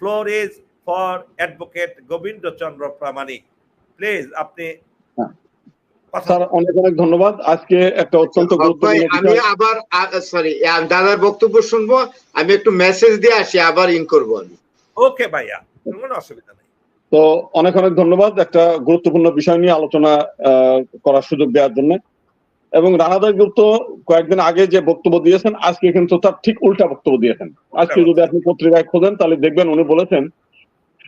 floor is for advocate Gobinda Chandra Pramanik please আপনি হ্যাঁ। Sir অনেক অনেক ধন্যবাদ। আজকে একটা অত্যন্ত গুরুত্বপূর্ণ আমি আবার সরি দাদার বক্তব্য শুনব। আমি একটু মেসেজ দিয়ে আসি আবার ইন করব আমি। ওকে ভাইয়া কোনো অসুবিধা নেই। তো অনেক অনেক ধন্যবাদ একটা গুরুত্বপূর্ণ বিষয় নিয়ে আলোচনা আহ, করার সুযোগ দেওয়ার জন্য। এবং রানাদার গুপ্ত কয়েকদিন আগে যে বক্তব্য দিয়েছেন আজকে কিন্তু তার ঠিক উল্টা বক্তব্য দিয়েছেন। আজকে যদি আপনি পত্রিকায় খোঁজেন তাহলে দেখবেন উনি বলেছেন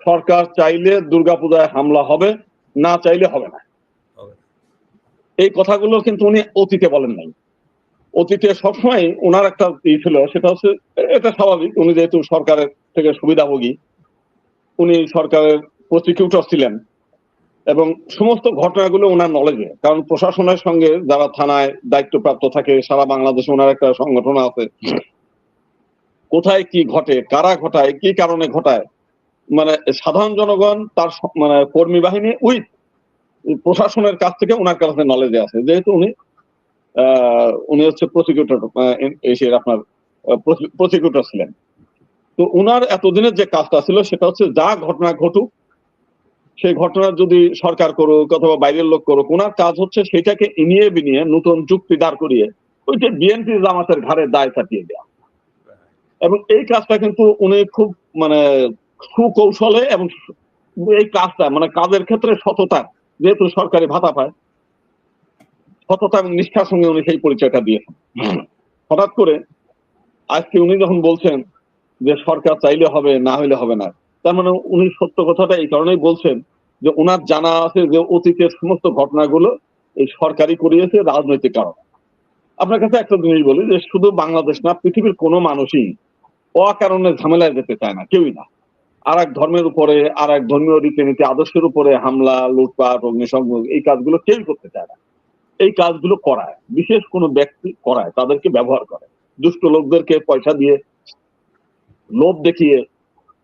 সরকার চাইলে দুর্গাপূজায় হামলা হবে না চাইলে হবে না। এই কথাগুলো কিন্তু উনি অতীতে বলেন নাই। অতীতে সবসময় ওনার একটা ই ছিল সেটা হচ্ছে এটা স্বাভাবিক উনি যেহেতু সরকারের থেকে সুবিধাভোগী উনি সরকারের প্রসিকিউটর ছিলেন। এবং সমস্ত ঘটনাগুলো ওনার নলেজে কারণ প্রশাসনের সঙ্গে যারা থানায় দায়িত্বপ্রাপ্ত থাকে, সারা বাংলাদেশে ওনার একটা সংগঠন আছে। কোথায় কি ঘটে, কারা ঘটায়, কি কারণে ঘটায় মানে সাধারণ জনগণ তার মানে কর্মী বাহিনী উইথ প্রশাসনের কাছ থেকে ওনার কাছে নলেজে আছে। যেহেতু উনি উনি হচ্ছে প্রসিকিউটর এসে আপনার প্রসিকিউটর ছিলেন। তো উনার এতদিনের যে কাজটা ছিল সেটা হচ্ছে যা ঘটনা ঘটুক সেই ঘটনা যদি সরকার করুক অথবা বাইরের লোক করুক ওনার কাজ হচ্ছে সেটাকে ইনিয়ে বিনিয়ে নতুন যুক্তি দাঁড় করিয়ে ওই যে বিএনপি জামাতের ঘাড়ে দায় চাপিয়ে দেওয়া। এবং এই কাজটা কিন্তু উনি খুব মানে সুকৌশলে এবং এই কাজটা মানে কাজের ক্ষেত্রে সততা, যেহেতু সরকারি ভাতা পায়, সততা এবং নিষ্ঠার সঙ্গে উনি সেই পরিচয়টা দিয়েছেন। হঠাৎ করে আজকে উনি যখন বলছেন যে সরকার চাইলে হবে, না হইলে হবে না তার মানে উনি সত্য কথাটা এই কারণেই বলছেন যে ওনার জানা আছে যে অতীতের সমস্ত ঘটনাগুলো এই সরকারি করিয়েছে রাজনৈতিক কারণ। আপনার কাছে একটা জিনিস বলি যে শুধু বাংলাদেশ না, পৃথিবীর কোনো মানুষই অকারণে ঝামেলায় যেতে চায় না, কেউই না। আর এক ধর্মের উপরে আর এক ধর্মীয় রীতিনীতি, আদর্শের উপরে হামলা, লুটপাট, অগ্নিসংযোগ, এই কাজগুলো কেউই করতে চায় না। এই কাজগুলো করায়, বিশেষ কোনো ব্যক্তি করায়, তাদেরকে ব্যবহার করে। দুষ্ট লোকদেরকে পয়সা দিয়ে লোভ দেখিয়ে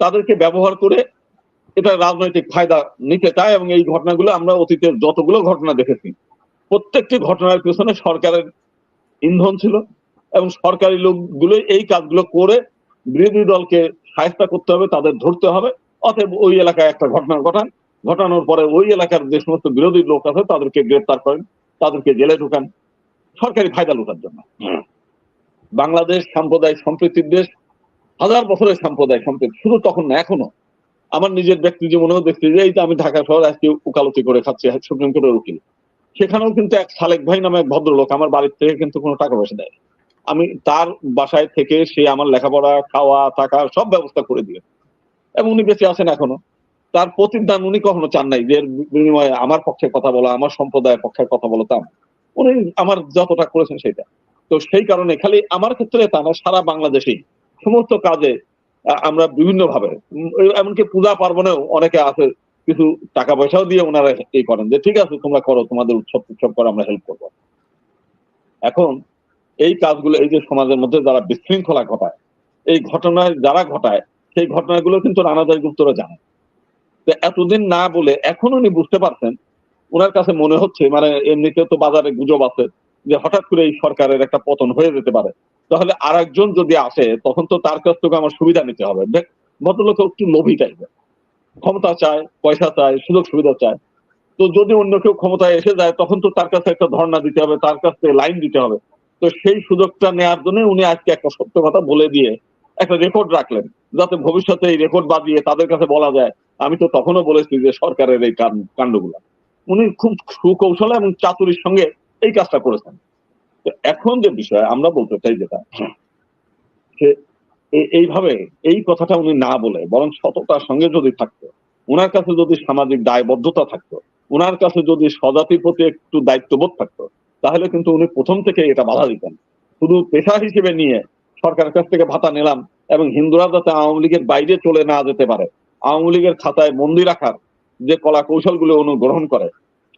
তাদেরকে ব্যবহার করে এটা রাজনৈতিক ফায়দা নিতে চায় এবং এই ঘটনাগুলো আমরা অতীতের যতগুলো ঘটনা দেখেছি, প্রত্যেকটি ঘটনার পেছনে সরকারের ইন্ধন ছিল এবং সরকারি লোকগুলো এই কাজগুলো করে বিরোধী দলকে সাহায্য করতে হবে, তাদের ধরতে হবে। অতএব ওই এলাকায় একটা ঘটনা ঘটান। ঘটানোর পরে ওই এলাকার যে সমস্ত বিরোধী লোক আছে, তাদেরকে গ্রেপ্তার করেন, তাদেরকে জেলে ঢুকান। সরকারি ফায়দা লুটার জন্য। বাংলাদেশ সাম্প্রদায়িক সম্প্রীতির দেশ হাজার বছরের সাম্প্রদায়িক সম্প্রীতি, শুধু তখন না, এখনও। আমার নিজের ব্যক্তি জীবনেও দেখছি যে এই যে আমি ঢাকা শহরে আজকে উকালতি করে খাচ্ছি, সুপ্রিম কোর্টের উকিল। সেখানেও কিন্তু এক সালেক ভাই নামে এক ভদ্রলোক আমার বাড়ির থেকে কিন্তু কোনো টাকা পয়সা দেয় আমি তার বাসায় থেকে সে আমার লেখাপড়া, খাওয়া, থাকা সব ব্যবস্থা করে দিয়ে এবং উনি বেঁচে আছেন এখনও। তার প্রতিদান উনি কখনো চান নাই যে বিনিময়ে আমার পক্ষে কথা বলা, আমার সম্প্রদায়ের পক্ষে কথা বলা তা উনি আমার যতটা করেছেন সেটা। তো সেই কারণে খালি আমার ক্ষেত্রে তা না, সারা বাংলাদেশেই সমস্ত কাজে আমরা বিভিন্ন ভাবে এমনকি পূজা পার্বণেও অনেকে আছে, কিছু টাকা পয়সাও দিয়ে ওনারা এই করেন যে, ঠিক আছে, তোমরা করো, তোমাদের উৎসব উৎসব করে আমরা হেল্প করব। এখন এই কাজগুলো, এই যে সমাজের মধ্যে যারা বিশৃঙ্খলা ঘটায়, এই ঘটনায় যারা ঘটায়, সেই ঘটনাগুলো কিন্তু রানাদার গুপ্তরা জানে তো এতদিন না বলে এখন উনি বুঝতে পারছেন, ওনার কাছে মনে হচ্ছে মানে এমনিতে তো বাজারে গুজব আছে, যে হঠাৎ করে এই সরকারের একটা পতন হয়ে যেতে পারে। তাহলে আর একজন যদি আসে, তখন তো তার কাছ থেকে আমার সুবিধা নিতে হবে। বে- ভদ্রলোক একটু লোভী টাইপের ক্ষমতা চায়, পয়সা চায়, সুযোগ সুবিধা চায়। তো যদি অন্য কেউ ক্ষমতায় এসে যায়, তখন তো তার কাছে একটা ধর্ণা দিতে হবে, তার কাছে লাইন দিতে হবে। তো সেই সুযোগটা নেওয়ার জন্য উনি আজকে একটা সত্য কথা বলে দিয়ে একটা রেকর্ড রাখলেন, যাতে ভবিষ্যতে এই রেকর্ড বাজিয়ে তাদের কাছে বলা যায়, আমি তো তখনও বলেছি যে সরকারের এই কাণ্ডগুলো। উনি খুব সুকৌশলে এবং চাতুরির সঙ্গে এই কাজটা করেছেন। তো এখন যে বিষয়, আমরা বলতে চাই যেটা এইভাবে এই কথাটা উনি না বলে, বরং সততার সঙ্গে যদি থাকতো ওনার কাছে যদি সামাজিক দায়বদ্ধতা থাকতো ওনার কাছে যদি স্বজাতির প্রতি একটু দায়িত্ববোধ থাকতো, তাহলে কিন্তু উনি প্রথম থেকে এটা বাধা দিতেন। শুধু পেশা হিসেবে নিয়ে সরকারের কাছ থেকে ভাতা নিলাম এবং হিন্দুরা যাতে আওয়ামী লীগের বাইরে চলে না যেতে পারে, আওয়ামী লীগের খাতায় বন্দি রাখার যে কলা কৌশলগুলো উনি গ্রহণ করে,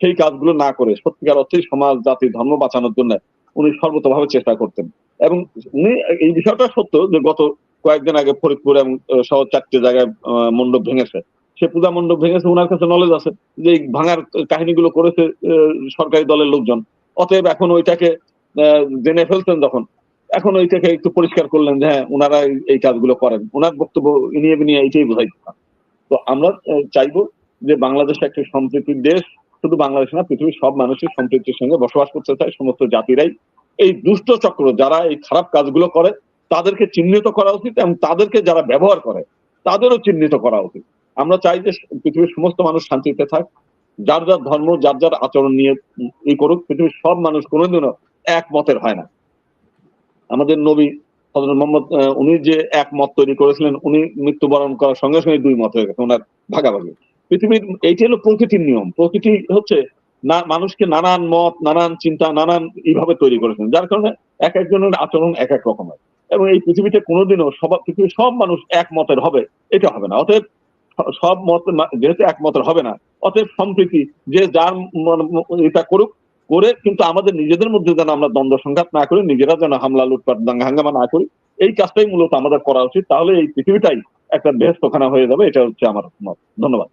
সেই কাজগুলো না করে সত্যিকার অর্থেই সমাজ, জাতি, ধর্ম বাঁচানোর জন্য উনি সর্বতভাবে চেষ্টা করতেন। এবং উনি এই বিষয়টা সত্য যে গত কয়েকদিন আগে ফরিদপুর এবং সহ চারটে জায়গায় আহ, মণ্ডপ ভেঙেছে। সে পূজা মণ্ডপ ভেঙেছে ওনার কাছে নলেজ আছে যে ভাঙার কাহিনীগুলো করেছে সরকারি দলের লোকজন। অতএব এখন ওইটাকে জেনে ফেলছেন যখন। এখন ওইটাকে একটু পরিষ্কার করলেন যে হ্যাঁ ওনারা এই- কাজগুলো করেন। ওনার বক্তব্য নিয়ে নিয়ে এইটাই বোঝাইতে তো আমরা চাইব যে বাংলাদেশ একটি সম্প্রীতির দেশ শুধু বাংলাদেশ না, পৃথিবীর সব মানুষের সম্প্রীতির সঙ্গে বসবাস করতে চায়, সমস্ত জাতিরাই। এই দুষ্ট চক্র, যারা এই খারাপ কাজগুলো করে, তাদেরকে চিহ্নিত করা উচিত এবং তাদেরকে যারা ব্যবহার করে, তাদেরও চিহ্নিত করা উচিত। আমরা চাই যে পৃথিবীর সমস্ত মানুষ শান্তিতে থাক, যার যার ধর্ম, যার যার আচরণ নিয়ে ই করুক, পৃথিবীর সব মানুষ কোনোদিনও একমতের হয় না। আমাদের নবী হজরত মোহাম্মদ উনি যে এক মত তৈরি করেছিলেন, উনি মৃত্যুবরণ করার সঙ্গে সঙ্গে দুই মত হয়ে গেছে, ওনার ভাগাভাগি। পৃথিবীর, এইটা হলো প্রকৃতির নিয়ম। প্রকৃতি হচ্ছে না, মানুষকে নানান মত, নানান চিন্তা, নানান এইভাবে তৈরি করেছেন যার কারণে এক একজনের আচরণ এক এক রকমের। এবং এই পৃথিবীতে কোনোদিনও সব, পৃথিবীর সব মানুষ এক মতের হবে, এটা হবে না। অতএব সব মত যেহেতু একমতের হবে না, অতএব সম্প্রীতি যে যার এটা করুক, করে কিন্তু আমাদের নিজেদের মধ্যে যেন আমরা দ্বন্দ্ব সংঘাত না করি, নিজেরা যেন হামলা, লুটপাট, দাঙ্গা, হাঙ্গামা না করি, এই কাজটাই মূলত আমাদের করা উচিত। তাহলে এই পৃথিবীটাই একটা বেহস্তখানা হয়ে যাবে, এটা হচ্ছে আমার মত। ধন্যবাদ।